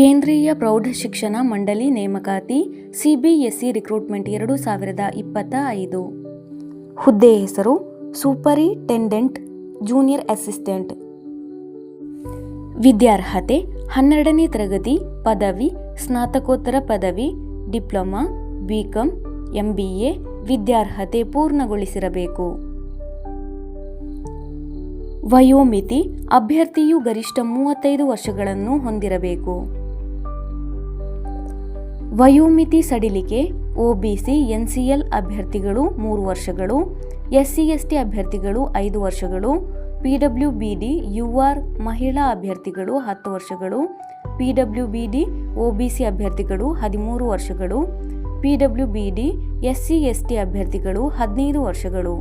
ಕೇಂದ್ರೀಯ ಪ್ರೌಢಶಿಕ್ಷಣ ಮಂಡಳಿ ನೇಮಕಾತಿ, ಸಿಬಿಎಸ್ಇ ರಿಕ್ರೂಟ್ಮೆಂಟ್ ಎರಡು ಸಾವಿರದ ಇಪ್ಪತ್ತ ಐದು. ಹುದ್ದೆ ಹೆಸರು, ಸೂಪರಿಟೆಂಡೆಂಟ್, ಜೂನಿಯರ್ ಅಸಿಸ್ಟೆಂಟ್. ವಿದ್ಯಾರ್ಹತೆ, ಹನ್ನೆರಡನೇ ತರಗತಿ, ಪದವಿ, ಸ್ನಾತಕೋತ್ತರ ಪದವಿ, ಡಿಪ್ಲೊಮಾ, ಬಿಕಾಂ ಎಂಬಿಎ ವಿದ್ಯಾರ್ಹತೆ ಪೂರ್ಣಗೊಳಿಸಿರಬೇಕು. ವಯೋಮಿತಿ, ಅಭ್ಯರ್ಥಿಯು ಗರಿಷ್ಠ ಮೂವತ್ತೈದು ವರ್ಷಗಳನ್ನು ಹೊಂದಿರಬೇಕು. ವಯೋಮಿತಿ ಸಡಿಲಿಕೆ ಒಬಿಸಿ ಎನ್ಸಿಎಲ್ ಅಭ್ಯರ್ಥಿಗಳು ಮೂರು ವರ್ಷಗಳು ಎಸ್ಸಿ ಎಸ್ಟಿ ಅಭ್ಯರ್ಥಿಗಳು ಐದು ವರ್ಷಗಳು ಪಿಡಬ್ಲ್ಯೂಬಿಡಿ ಯುಆರ್ ಮಹಿಳಾ ಅಭ್ಯರ್ಥಿಗಳು ಹತ್ತು ವರ್ಷಗಳು ಪಿಡಬ್ಲ್ಯೂಬಿಡಿ ಒಬಿಸಿ ಅಭ್ಯರ್ಥಿಗಳು ಹದಿಮೂರು ವರ್ಷಗಳು ಪಿಡಬ್ಲ್ಯೂಬಿಡಿ ಎಸ್ಸಿ ಎಸ್ಟಿ ಅಭ್ಯರ್ಥಿಗಳು ಹದಿನೈದು ವರ್ಷಗಳು.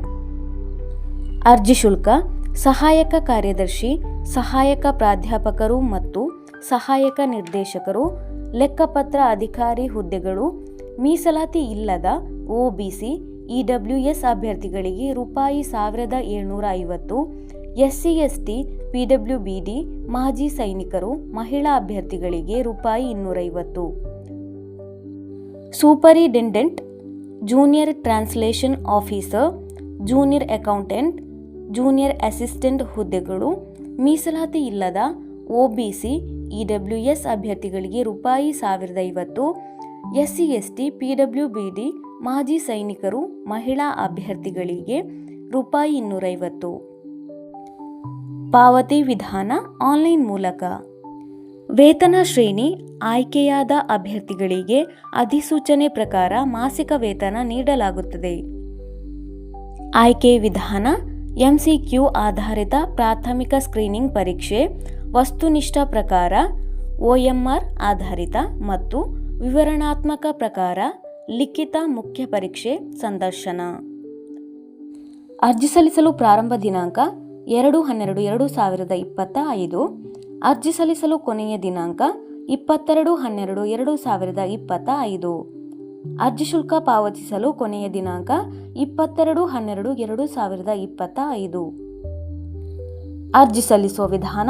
ಅರ್ಜಿ ಶುಲ್ಕ, ಸಹಾಯಕ ಕಾರ್ಯದರ್ಶಿ, ಸಹಾಯಕ ಪ್ರಾಧ್ಯಾಪಕರು ಮತ್ತು ಸಹಾಯಕ ನಿರ್ದೇಶಕರು ಲೆಕ್ಕಪತ್ರ ಅಧಿಕಾರಿ ಹುದ್ದೆಗಳು, ಮೀಸಲಾತಿ ಇಲ್ಲದ ಒಬಿಸಿ, ಇಡಬ್ಲ್ಯೂಎಸ್ ಅಭ್ಯರ್ಥಿಗಳಿಗೆ ರೂಪಾಯಿ ಸಾವಿರದ ಏಳ್ನೂರ ಐವತ್ತು, ಎಸ್ಸಿ, ಎಸ್ಟಿ, ಪಿಡಬ್ಲ್ಯೂಬಿಡಿ, ಮಾಜಿ ಸೈನಿಕರು, ಮಹಿಳಾ ಅಭ್ಯರ್ಥಿಗಳಿಗೆ ರೂಪಾಯಿ ಇನ್ನೂರೈವತ್ತು superintendent junior translation officer, junior accountant, junior assistant ಹುದ್ದೆಗಳು, ಮೀಸಲಾತಿ ಇಲ್ಲದ ಒಬಿಸಿ ಇಡಬ್ಲ್ಯೂಎಸ್ ಅಭ್ಯರ್ಥಿಗಳಿಗೆ ರೂಪಾಯಿ ಸಾವಿರದ ಐವತ್ತು S C S T P W B D, ಮಾಜಿ ಸೈನಿಕರು, ಮಹಿಳಾ ಅಭ್ಯರ್ಥಿಗಳಿಗೆ ರೂಪಾಯಿ ಇನ್ನೂರೈವತ್ತು. ಪಾವತಿ ವಿಧಾನ ಆನ್ಲೈನ್ ಮೂಲಕ. ವೇತನ ಶ್ರೇಣಿ ಆಯ್ಕೆಯಾದ ಅಭ್ಯರ್ಥಿಗಳಿಗೆ ಅಧಿಸೂಚನೆ ಪ್ರಕಾರ ಮಾಸಿಕ ವೇತನ ನೀಡಲಾಗುತ್ತದೆ. ಆಯ್ಕೆ ವಿಧಾನ ಎಂಸಿಕ್ಯೂ ಆಧಾರಿತ ಪ್ರಾಥಮಿಕ ಸ್ಕ್ರೀನಿಂಗ್ ಪರೀಕ್ಷೆ ವಸ್ತುನಿಷ್ಠ ಪ್ರಕಾರ ಒಎಂಆರ್ ಆಧಾರಿತ ಮತ್ತು ವಿವರಣಾತ್ಮಕ ಪ್ರಕಾರ ಲಿಖಿತ ಮುಖ್ಯ ಪರೀಕ್ಷೆ ಸಂದರ್ಶನ. ಅರ್ಜಿ ಸಲ್ಲಿಸಲು ಪ್ರಾರಂಭ ದಿನಾಂಕ ಎರಡು ಹನ್ನೆರಡು ಎರಡು ಸಾವಿರದ ಇಪ್ಪತ್ತ ಐದು. ಅರ್ಜಿ ಸಲ್ಲಿಸಲು ಕೊನೆಯ ದಿನಾಂಕ ಇಪ್ಪತ್ತೆರಡು ಹನ್ನೆರಡು ಎರಡು ಸಾವಿರದ ಇಪ್ಪತ್ತ ಐದು. ಅರ್ಜಿ ಶುಲ್ಕ ಪಾವತಿಸಲು ಕೊನೆಯ ದಿನಾಂಕ ಇಪ್ಪತ್ತೆರಡು ಹನ್ನೆರಡು ಎರಡು ಸಾವಿರದ ಇಪ್ಪತ್ತ ಐದು. ಅರ್ಜಿ ಸಲ್ಲಿಸುವ ವಿಧಾನ